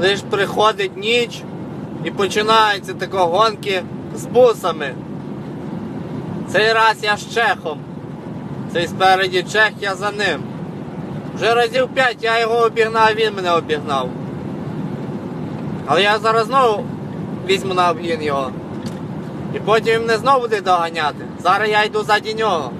Лиш приходить ніч і починаються такі гонки з бусами. Цей раз я з чехом. Цей спереді чех, я за ним. Вже разів п'ять я його обігнав, він мене обігнав. Але я зараз знову візьму на обгін його. І потім він мене знову буде доганяти. Зараз я йду заді нього.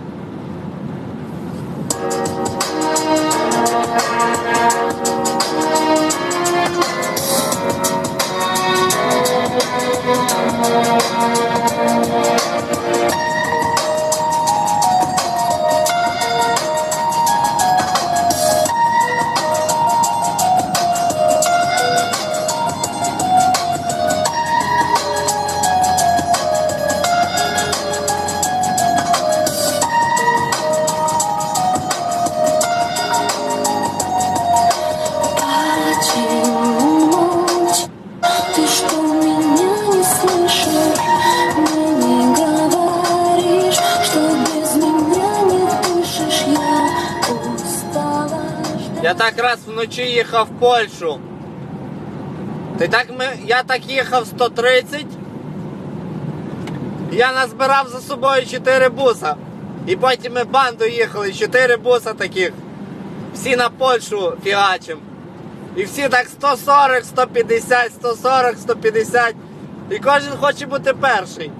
Я так раз вночі їхав в Польщу. Ти так ми, я так їхав 130. Я назбирав за собою 4 буса. І потім ми банду їхали, 4 буса таких. Всі на Польщу фігачим. І всі так 140, 150, 140, 150. І кожен хоче бути перший.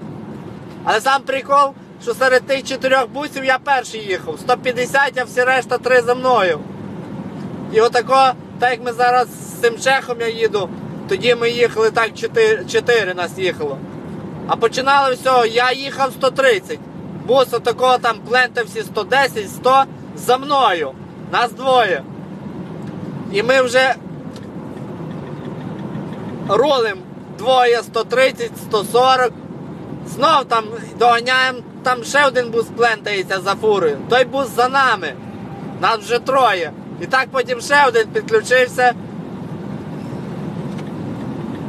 Але сам прикол, що серед тих чотирьох бусів я перший їхав. 150, а всі решта три за мною. І отако, так як ми зараз з цим чехом я їду, тоді ми їхали так 4, 4 нас їхало. А починали все, я їхав 130. Бус отакого там плентався 110, 100 за мною. Нас двоє. І ми вже рулим двоє 130, 140. Знов там доганяємо, там ще один бус плентається за фурою. Той бус за нами. Нас вже троє. І так потім ще один підключився.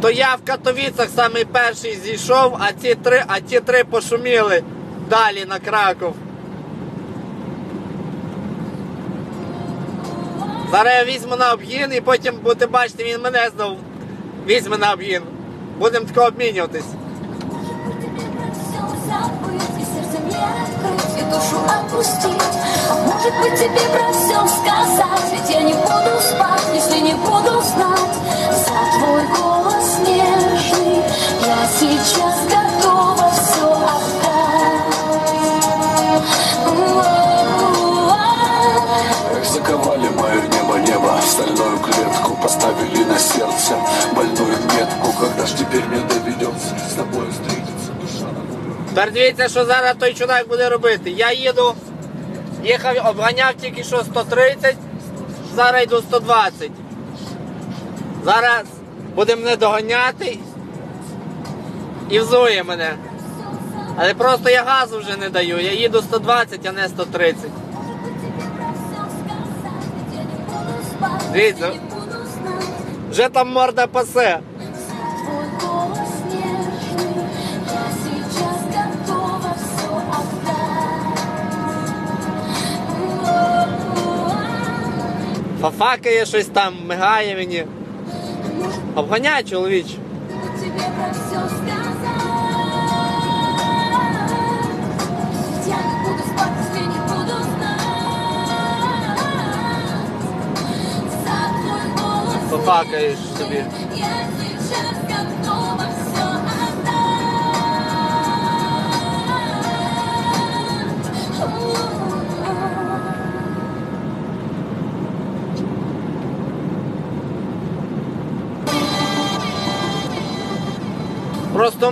То я в Катовіцах самий перший зійшов, а ці три, а ті три пошуміли далі на Краков. Зараз я візьму на обгін і потім будете бачити, він мене знов візьме на обгін. Будемо тако обмінюватись. Может быть тебе про все сказать Ведь я не буду спать, если не буду знать. За твой голос нежный Я сейчас готова Тепер дивіться, що зараз той чудак буде робити. Я їду, їхав, обганяв тільки що 130, зараз йду 120. Зараз буде мене доганяти і взує мене. Але просто я газу вже не даю. Я їду 120, а не 130. Дивіться. Вже там морда пасе. Фафакає щось там, мигає мені. Обганяй, чоловіч. Фафакаєш про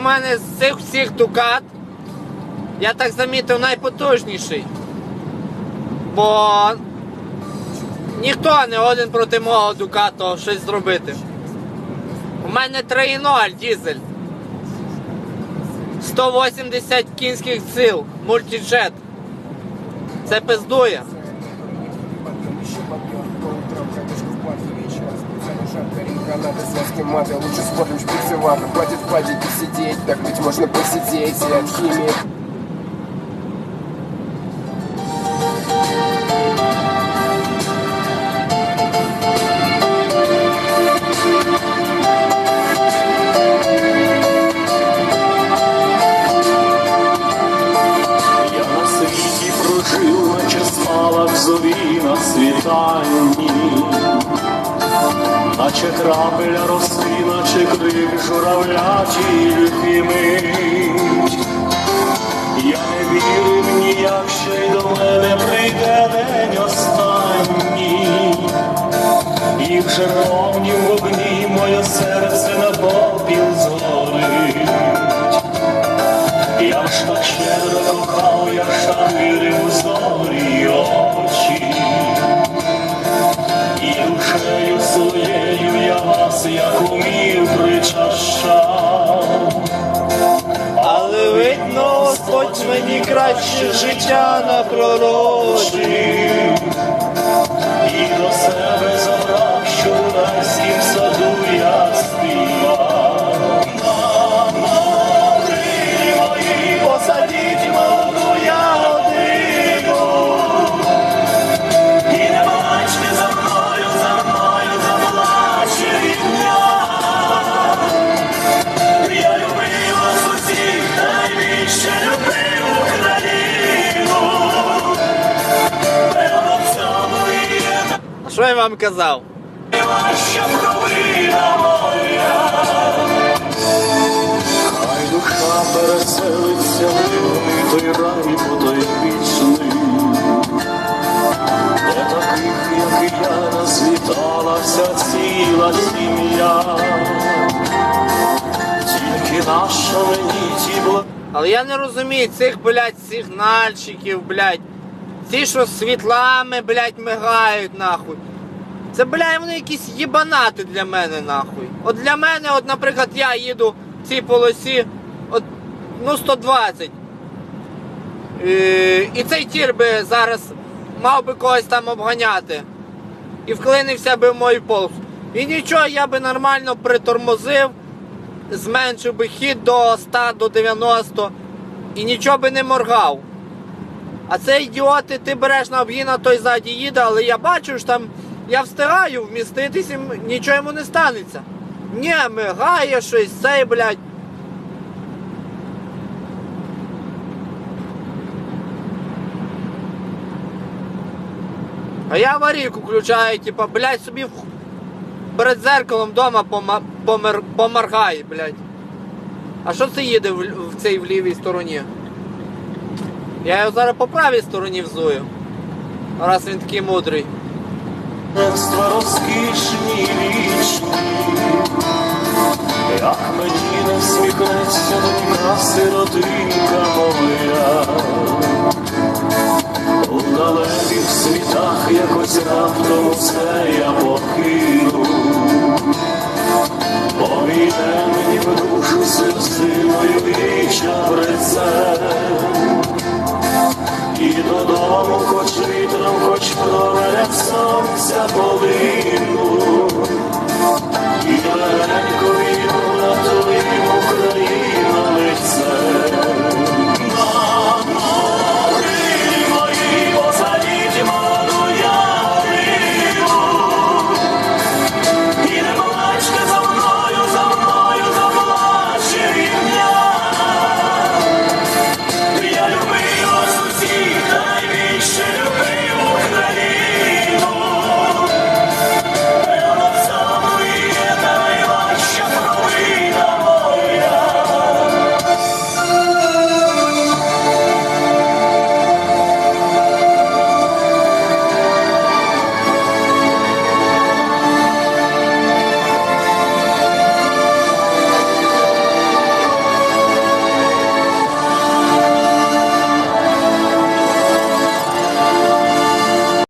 мене з цих всіх дукат, я так замітив, найпотужніший. Бо ніхто не один проти мого дукату щось зробити. У мене 3.0 дізель. 180 кінських сил, мультиджет. Це пиздує. жарко, рим, гранаты, связки маты Лучше спорим, шприцы вата Хватит в падике сидеть, так ведь можно посидеть И от химии Крапля роси, наче крик журавля тільки мить. Я не вірив ніяк, що й до мене прийде день останній. І в червонім вогні моє серце на попіл згорить. Я ж так щедро кохав, я ж так вірив у зорі як умів, причащав. Але видно, Господь мені краще життя напророчив. І до себе забрав, що в райськім саду я співав. Що я вам казав? Хай душа переселиться той рай, бо той вічний, де таких, як я, розвіталася ціла сім'я, тільки наша мені ті бла. Але я не розумію цих, блядь, сигнальщиків, блядь. Ті, що світлами, блядь, мигають, нахуй. Це, блядь, вони якісь єбанати для мене, нахуй. От для мене, от, наприклад, я їду в цій полосі, от, ну, 120. Е, і цей тір би зараз мав би когось там обганяти. І вклинився би в мою полосу. І нічого, я би нормально притормозив, зменшив би хід до 100, до 90 і нічого би не моргав. А це ідіоти, ти береш на обгін, той ззаді їде, але я бачу, що там я встигаю вміститись і нічого йому не станеться. Ні, мигає щось, цей, блядь. А я аварійку включаю, типа, блядь, собі перед зеркалом вдома пома... помер... поморгай, блядь. А що це їде в, в цій в лівій стороні? Я його зараз по правій стороні взую. Раз він такий мудрий. Розкішні як мені не сміхнеться донька сиротинка моя, у далеких світах якось раптом усе я покину, повійде мені в душу силою віча бреце. І додому, Sapovino. Y